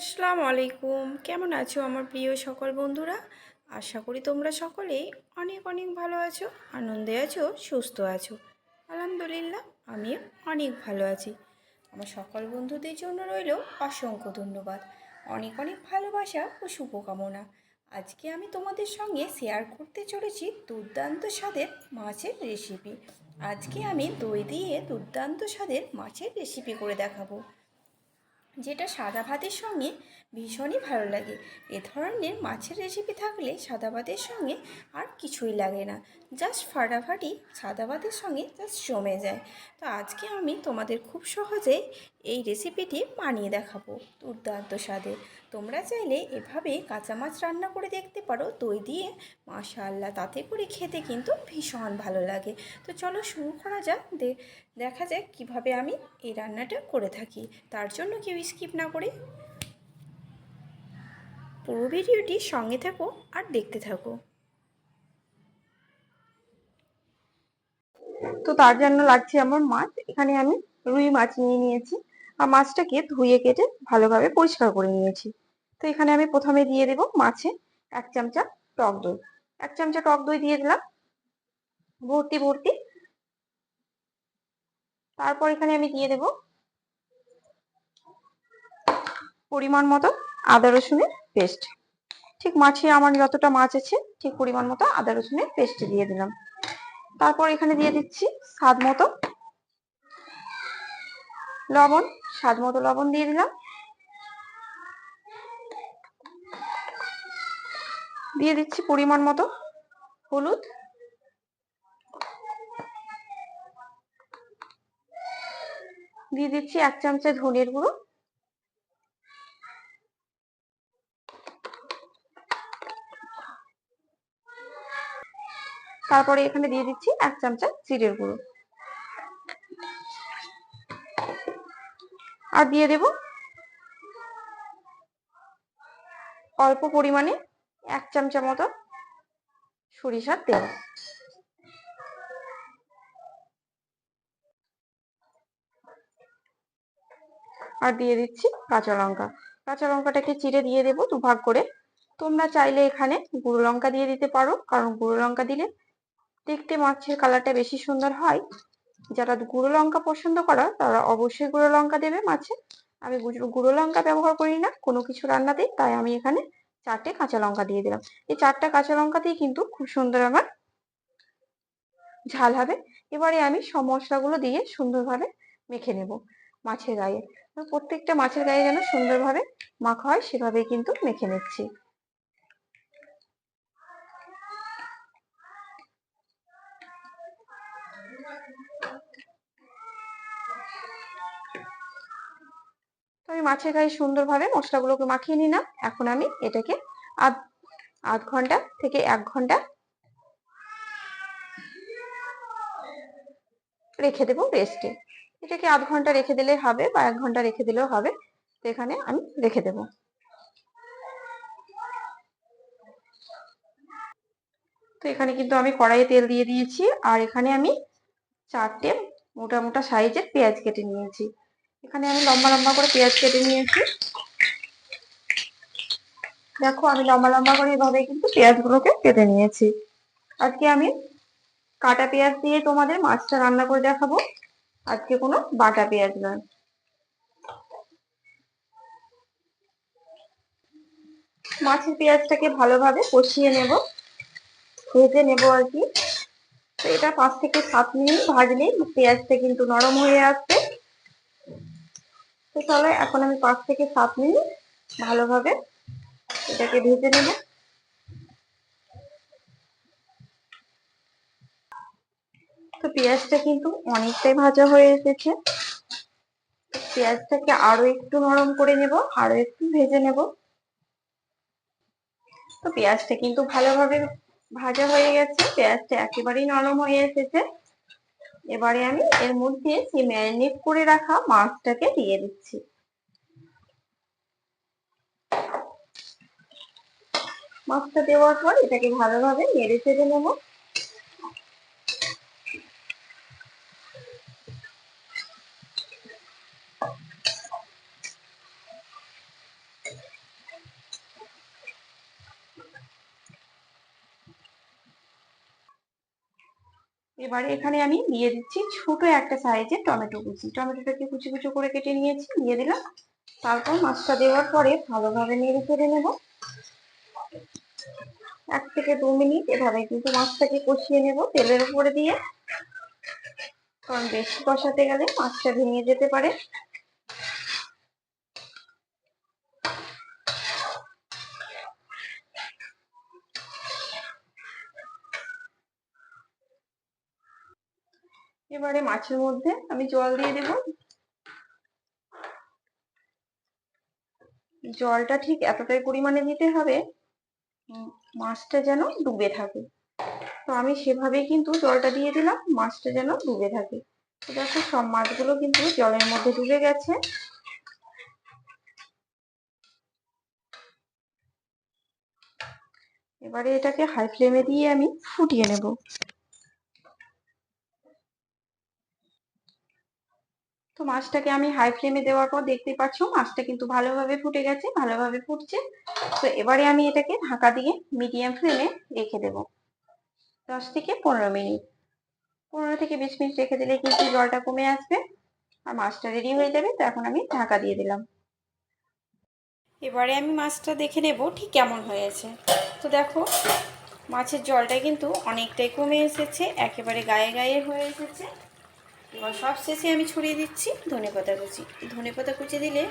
আসসালামু আলাইকুম। কেমন আছো আমার প্রিয় সকল বন্ধুরা? আশা করি তোমরা সকলেই অনেক অনেক ভালো আছো, আনন্দে আছো, সুস্থ আছো। আলহামদুলিল্লাহ, আমিও অনেক ভালো আছি। আমার সকল বন্ধুদের জন্য রইল অসংখ্য ধন্যবাদ। অনেক অনেক ভালোবাসা ও শুভকামনা। আজকে আমি তোমাদের সঙ্গে শেয়ার করতে চলেছি দুর্দান্ত স্বাদের মাছের রেসিপি আজকে আমি দই দিয়ে দুর্দান্ত স্বাদের মাছের রেসিপি করে দেখাবো। যেটা সাদা ভাতের সঙ্গে ভীষণই ভালো লাগে। এ ধরনের মাছের রেসিপি থাকলে সাদা ভাতের সঙ্গে আর কিছুই লাগে না। জাস্ট ফাটাফাটি সাদা ভাতের সঙ্গে জাস্ট জমে যায়। তো আজকে আমি তোমাদের খুব সহজে এই রেসিপিটি বানিয়ে দেখাবো। দুর্দান্ত স্বাদে। তোমরা চাইলে এভাবে কাঁচা মাছ রান্না করে দেখতে পারো। দই দিয়ে, মাশাআল্লাহ, তাতে করে খেতে কিন্তু ভীষণ ভালো লাগে। তো চলো শুরু করা যাক। দেখা যাক কীভাবে আমি এই রান্নাটা করে থাকি। তার জন্য কেউ স্কিপ না করে। পুরো ভিডিওটি সঙ্গে থাকো আর দেখতে থাকো। তো তার জন্য লাগছে আমার মাছ। এখানে আমি রুই মাছ নিয়ে নিয়েছি। আর মাছটাকে ধুয়ে কেটে ভালোভাবে পরিষ্কার করে নিয়েছি। তো এখানে আমি প্রথমে দিয়ে দেব মাছে এক চামচা টক দই। এক চামচা টক দই দিয়ে দিলাম। ভর্তি ভর্তি। তারপর এখানে আমি দিয়ে দেব পরিমাণ মতো আদা রসুনের পেস্ট। ঠিক মাছে আমার যতটা মাছ আছে, ঠিক পরিমাণ মতো আদা রসুনের পেস্ট দিয়ে দিলাম। তারপর এখানে দিয়ে দিচ্ছি স্বাদ মতো লবণ। স্বাদ মতো লবণ দিয়ে দিলাম। দিয়ে দিচ্ছি পরিমাণ মতো হলুদ। দিয়ে দিচ্ছি এক চামচা ধনের গুঁড়ো। তারপরে এখানে দিয়ে দিচ্ছি এক চামচা জিরের গুঁড়ো। আর দিয়ে দেব অল্প পরিমাণে এক চামচা মতো সরিষার তেল। আর দিয়ে দিচ্ছি কাঁচা লঙ্কা। কাঁচা লঙ্কাটাকে চিড়ে দিয়ে দেবো দুভাগ করে। তোমরা চাইলে এখানে গুঁড়ো লঙ্কা দিয়ে দিতে পারো, কারণ গুঁড়ো লঙ্কা দিলে দেখতে মাছের কালারটা বেশি সুন্দর হয়। যারা গুঁড়ো লঙ্কা পছন্দ করো, তারা অবশ্যই গুঁড়ো লঙ্কা দেবে মাছে। আমি গুঁড়ো লঙ্কা ব্যবহার করি না, কোনো কিছু রান্নাতেই, তাই আমি এখানে চারটে কাঁচা লঙ্কা দিয়ে দিলাম। এই চারটা কাঁচা লঙ্কাতেই কিন্তু খুব সুন্দর আমার ঝাল হবে। এবারে আমি সব মশলাগুলো দিয়ে সুন্দরভাবে মেখে নেব মাছের গায়ে। প্রত্যেকটা মাছের গায়ে যেন সুন্দরভাবে মাখা হয়, সেভাবেই কিন্তু মেখে নিচ্ছি। আমি মাছের গায়ে সুন্দরভাবে মশলাগুলোকে মাখিয়ে নিলাম। এখন আমি এটাকে আধ আধ ঘণ্টা থেকে এক ঘণ্টা রেখে দেবো রেস্টে এটাকে আধ ঘণ্টা রেখে দিলে হবে বা এক ঘণ্টা রেখে দিলেও হবে। তো এখানে আমি রেখে দেব। তো এখানে কিন্তু আমি কড়াইয়ে তেল দিয়ে দিয়েছি। আর এখানে আমি চারটে মোটা মোটা সাইজের পেঁয়াজ কেটে নিয়েছি। এখানে আমি লম্বা লম্বা করে পেঁয়াজ কেটে নিয়েছি। দেখো, আমি লম্বা লম্বা করে এভাবে কিন্তু পেঁয়াজগুলোকে কেটে নিয়েছি। আজকে আমি কাটা পেঁয়াজ দিয়ে তোমাদের মাছটা রান্না করে দেখাবো। আজকে কোনো বাটা পেঁয়াজ নয়। মাছের পেঁয়াজটাকে ভালোভাবে কষিয়ে নেব। ভেজে নেব আর কি। তো এটা পাঁচ থেকে সাত মিনিট ভাজলেই পেঁয়াজটা কিন্তু নরম হয়ে আসবে। তো চলো, এখন আমি পাঁচ থেকে সাত মিনিট ভালোভাবে এটাকে ভেজে নেব। তো পেঁয়াজটা কিন্তু অনেকটাই ভাজা হয়ে এসেছে। পেঁয়াজটাকে আরও একটু নরম করে নেব, আরও একটু ভেজে নেব। তো পেঁয়াজটা কিন্তু ভালোভাবে ভাজা হয়ে গেছে, পেঁয়াজটা একেবারেই নরম হয়ে এসেছে। এবারে আমি এর মধ্যে সেই ম্যারিনেট করে রাখা মাছটাকে দিয়ে দিচ্ছি। মাছটা দেওয়ার পর এটাকে ভালোভাবে নেড়ে চেড়ে নেব। এবারে এখানে আমি দিয়ে দিচ্ছি ছোট একটা সাইজে টমেটো কুচি। টমেটোটাকে কুচি কুচি করে কেটে নিয়েছি, দিয়ে দিলাম। তারপর মাছটা দেওয়ার পরে ভালোভাবে নেড়ে ফেলে নেব। এক থেকে দু মিনিট এভাবে কিন্তু মাছটাকে কষিয়ে নেব তেলের উপরে দিয়ে। কারণ বেশি কষাতে গেলে মাছটা ভেঙে যেতে পারে। এবারে মাছের মধ্যে আমি জল দিয়ে দেব। জলটা ঠিক এতটাই পরিমাণে দিতে হবে মাছটা যেন ডুবে থাকে। তো আমি সেভাবেই কিন্তু জলটা দিয়ে দিলাম, মাছটা যেন ডুবে থাকে। তো দেখো, সব মাছগুলো কিন্তু জলের মধ্যে ডুবে গেছে। এবারে এটাকে হাই ফ্লেমে দিয়ে আমি ফুটিয়ে নেব। মাছটাকে আমি হাই ফ্লেমে দেওয়ার পর দেখতে পাচ্ছ মাছটা কিন্তু ভালোভাবে ফুটে গেছে, ভালোভাবে ফুটছে। তো এবারে আমি এটাকে ঢাকা দিয়ে মিডিয়াম ফ্লেমে রেখে দেব। দশ থেকে পনেরো মিনিট। পনেরো থেকে বিশ মিনিট রেখে দিলে কিন্তু জলটা কমে আসবে আর মাছটা রেডি হয়ে যাবে, তো এখন আমি ঢাকা দিয়ে দিলাম। এবারে আমি মাছটা দেখে নেব ঠিক কেমন হয়েছে। তো দেখো, মাছের জলটা কিন্তু অনেকটাই কমে এসেছে, একেবারে গায়ে গায়ে হয়ে এসেছে। এবার সব শেষে আমি ছড়িয়ে দিচ্ছি ধনেপাতা কুচি। ধনেপাতা কুচি দিলে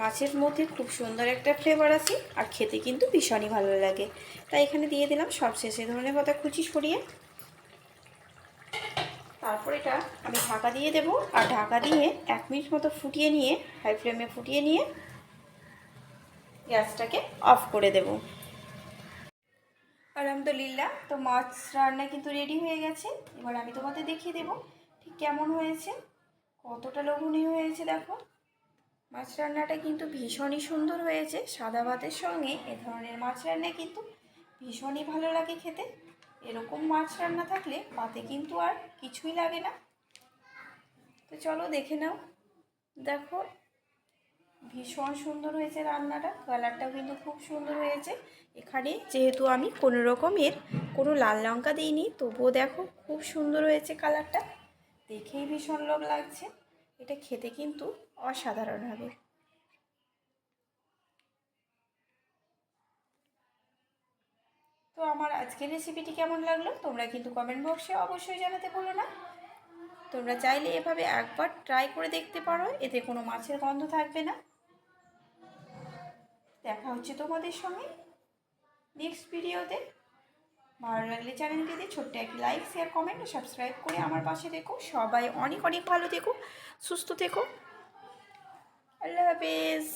মাছের মধ্যে খুব সুন্দর একটা ফ্লেভার আসে আর খেতে কিন্তু ভীষণই ভালো লাগে। তাই এখানে দিয়ে দিলাম সব শেষে ধনেপাতা কুচি ছড়িয়ে। তারপর এটা আমি ঢাকা দিয়ে দেব আর ঢাকা দিয়ে এক মিনিট মতো ফুটিয়ে নিয়ে হাই ফ্লেমে ফুটিয়ে নিয়ে গ্যাসটাকে অফ করে দেব। আলহামদুলিল্লাহ, তো মাছ রান্না কিন্তু রেডি হয়ে গেছে। এবার আমি তোমাদের দেখিয়ে দেব কেমন হয়েছে? কতটা লোভনীয় হয়েছে দেখো? মাছ রান্নাটা কিন্তু ভীষণই সুন্দর হয়েছে। সাদা ভাতের সঙ্গে এ ধরনের মাছ রান্না কিন্তু ভীষণই ভালো লাগে খেতে। এরকম মাছ রান্না থাকলে পাতে কিন্তু আর কিছুই লাগে না। তো চলো দেখে নাও। দেখো, ভীষণ সুন্দর হয়েছে রান্নাটা। কালারটাও কিন্তু খুব সুন্দর হয়েছে। এখানে যেহেতু আমি কোনো রকমের কোনো লাল লঙ্কা দিইনি, তবুও দেখো খুব সুন্দর হয়েছে কালারটা। দেখেই ভীষণ লোভ লাগছে। এটা খেতে কিন্তু অসাধারণ হবে। তো আমার আজকের রেসিপিটি কেমন লাগল? তোমরা কিন্তু কমেন্ট বক্সে অবশ্যই জানাতে ভুলো না। তোমরা চাইলে এভাবে একবার ট্রাই করে দেখতে পারো, এতে কোনো মাছের গন্ধ থাকবে না। দেখা হচ্ছে তোমাদের সঙ্গে নেক্সট ভিডিওতে ভালো লাগলে দিয়ে ছোট্ট একটি লাইক শেয়ার কমেন্ট সাবস্ক্রাইব করে আমার পাশে দেখো সবাই অনেক অনেক ভালো থেকো, সুস্থ থেকো। আল্লাহ হাফেজ।